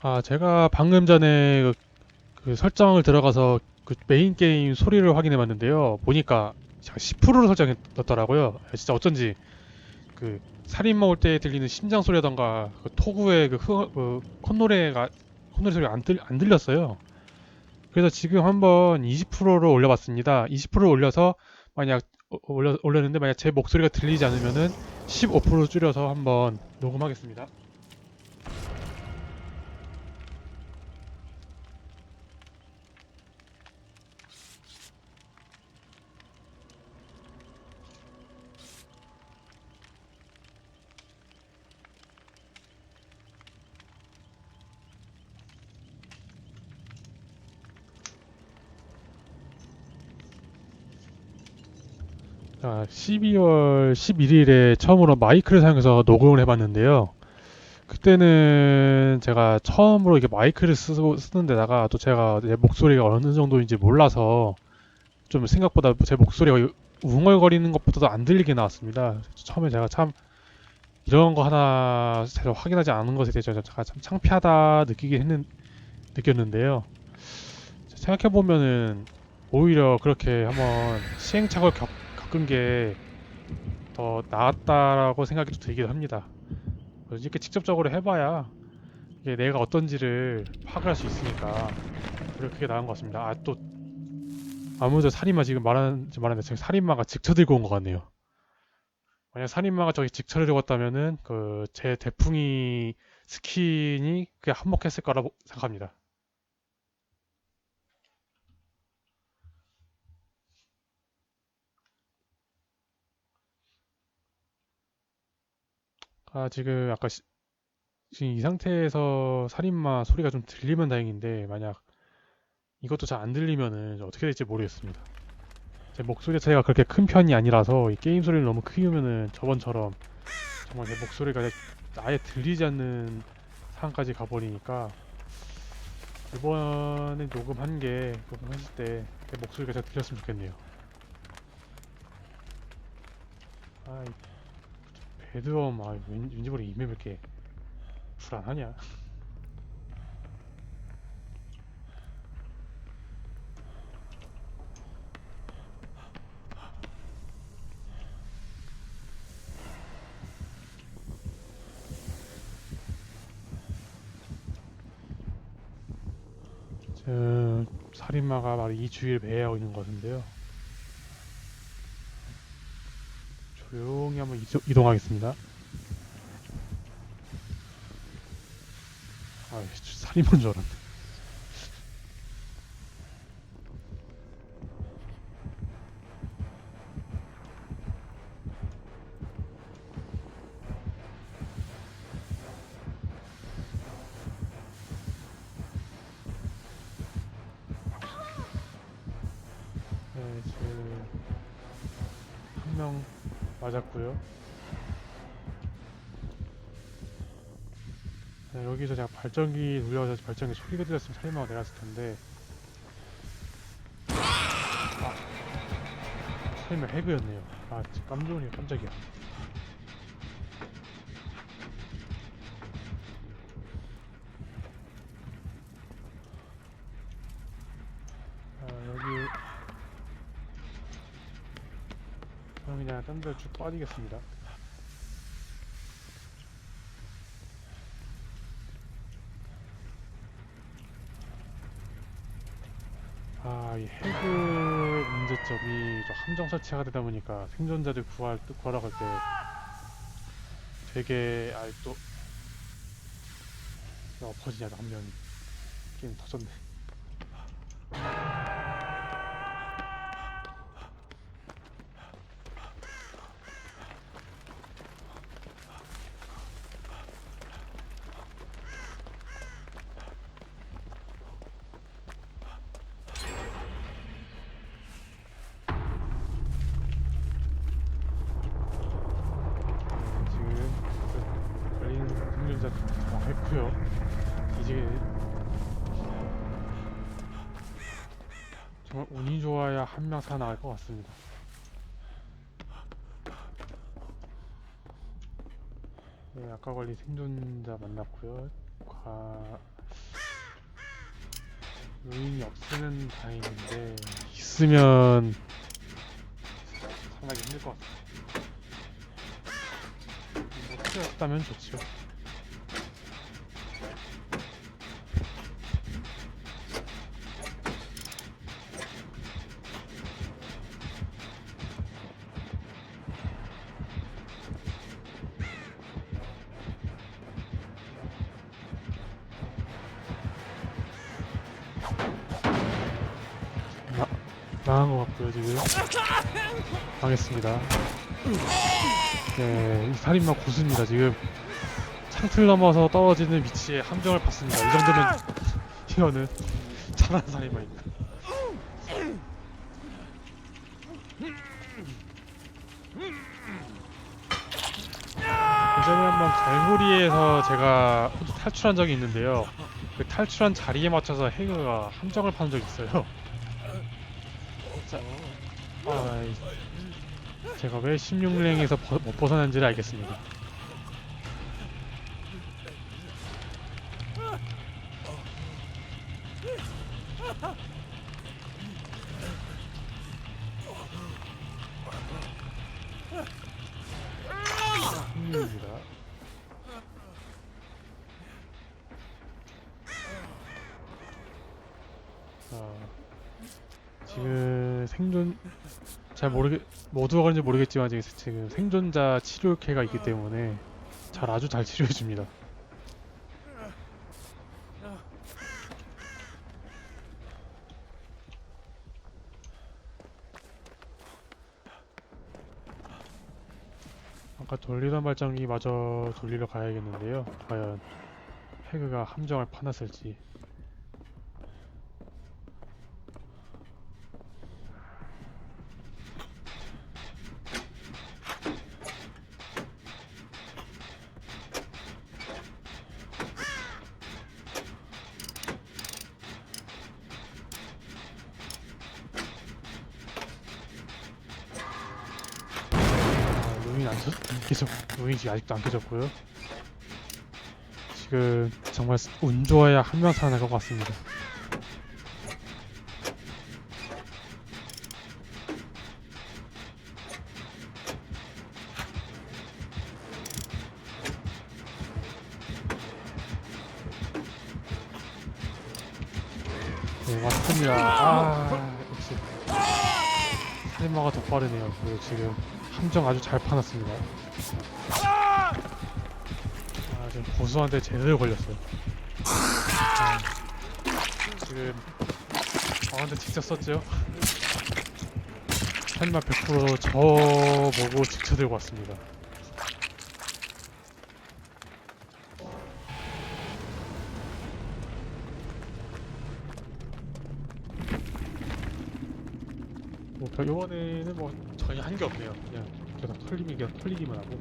아, 제가 방금 전에 그, 그 설정을 들어가서 그 메인 게임 소리를 확인해 봤는데요. 보니까 10%로 설정했더라고요. 진짜 어쩐지 그 살인 먹을 때 들리는 심장 소리라던가 그 토구의 그, 흐, 그 콧노래가 콧노래 소리가 안, 들, 안 들렸어요. 그래서 지금 한번 20%로 올려봤습니다. 20%로 올려서 만약 어, 올려, 올렸는데 만약 제 목소리가 들리지 않으면은 15% 줄여서 한번 녹음하겠습니다. 자, 12월 11일에 처음으로 마이크를 사용해서 녹음을 해봤는데요. 그때는 제가 처음으로 이게 마이크를 쓰고 쓰는 데다가 또 제가 내 목소리가 어느 정도인지 몰라서 좀 생각보다 제 목소리가 웅얼거리는 것보다도 안 들리게 나왔습니다. 처음에 제가 참 이런 거 하나 제가 확인하지 않은 것에 대해서 제가 참 창피하다 느끼긴 했는 느꼈는데요. 생각해 보면은 오히려 그렇게 한번 시행착오를 겪, 겪은 게더 나았다라고 생각이 또 들기도 합니다. 이렇게 직접적으로 해봐야 이게 내가 어떤지를 파악을 할수 있으니까 그게 나은 것 같습니다. 아 또 아무도 살인마 지금 말하는지 말하는데 지금 살인마가 직처 들고 온 것 같네요. 만약 살인마가 저기 직처를 들고 왔다면은 그 제 대풍이 스킨이 그게 한몫했을 거라고 생각합니다. 아, 지금 아까 시- 지금 이 상태에서 살인마 소리가 좀 들리면 다행인데 만약 이것도 잘 안 들리면은 어떻게 될지 모르겠습니다. 제 목소리 차이가 그렇게 큰 편이 아니라서 이 게임 소리를 너무 크게 저번처럼 정말 제 목소리가 아예 들리지 않는 상황까지 가버리니까 이번에 녹음한 게 녹음했을 때 제 목소리가 잘 들렸으면 좋겠네요. 아, 이 배드엄 아 왠- 왠지 모르게 이맵 왜 이렇게 불안하냐? 저 살인마가 바로 이 주위를 배회하고 있는 것 같은데요. 조용히 한번 이동, 이동하겠습니다. 아, 살인마인 줄 알았네. 네, 맞았고요. 네, 여기서 제가 발전기 눌려서 발전기 소리가 들렸으면 살인마가 내렸을 텐데 아 살인마 해그였네요. 아 놀래 깜짝이야. 아 여기 그냥 딴 데로 쭉 빠지겠습니다. 아, 이 해그 문제점이 좀 함정 설치가 되다 보니까 생존자들 구할, 구하러 갈 때 되게, 아, 또, 야, 엎어지냐, 한 명이. 게임 터졌네. 네, 정말 운이 좋아야 한 명 살아나갈 것 같습니다. 네, 아까 걸린 생존자 만났고요. 과... 요인이 없으면 다행인데 있으면 상당히 힘들 것 같아요. 뭐 필요 없다면 좋죠. 나, 나간 것 같고요 지금. 당했습니다. 네, 이 살인마 고수입니다 지금. 창틀 넘어서 떨어지는 위치에 함정을 봤습니다. 이 정도면 이거는 잘하는 살인마입니다. 예전에 한번 갈고리에서 제가 탈출한 적이 있는데요. 그 탈출한 자리에 맞춰서 해그가 함정을 파는 적이 있어요. 자, 아, 이- 제가 왜 16랭에서 못 벗어난지를 알겠습니다. 승리입니다. 자, 지금 생존 잘 모르겠 모두가 그런지 모르겠지만 지금 생존자 치료회가 있기 때문에 잘 아주 잘 치료해 줍니다. 아까 돌리던 발전기 마저 돌리러 가야겠는데요. 과연 해그가 함정을 파놨을지. 안 깨졌, 루인이 지금 아직도 안 깨졌고요. 지금 정말 운 좋아야 한 명 살아날 것 같습니다. 네, 맞습니다. 아, 역시. 살인마가 더 빠르네요. 그리고 지금 함정 아주 잘 파놨습니다. 아, 지금 고수한테 제대로 걸렸어요. 아, 지금 저한테 직접 썼죠? 살인마 100%저 보고 직접 들고 왔습니다. 뭐 별- 이번에는 뭐 전혀 한 게 없네요. 그냥 계속 털리기, 털리기만 하고.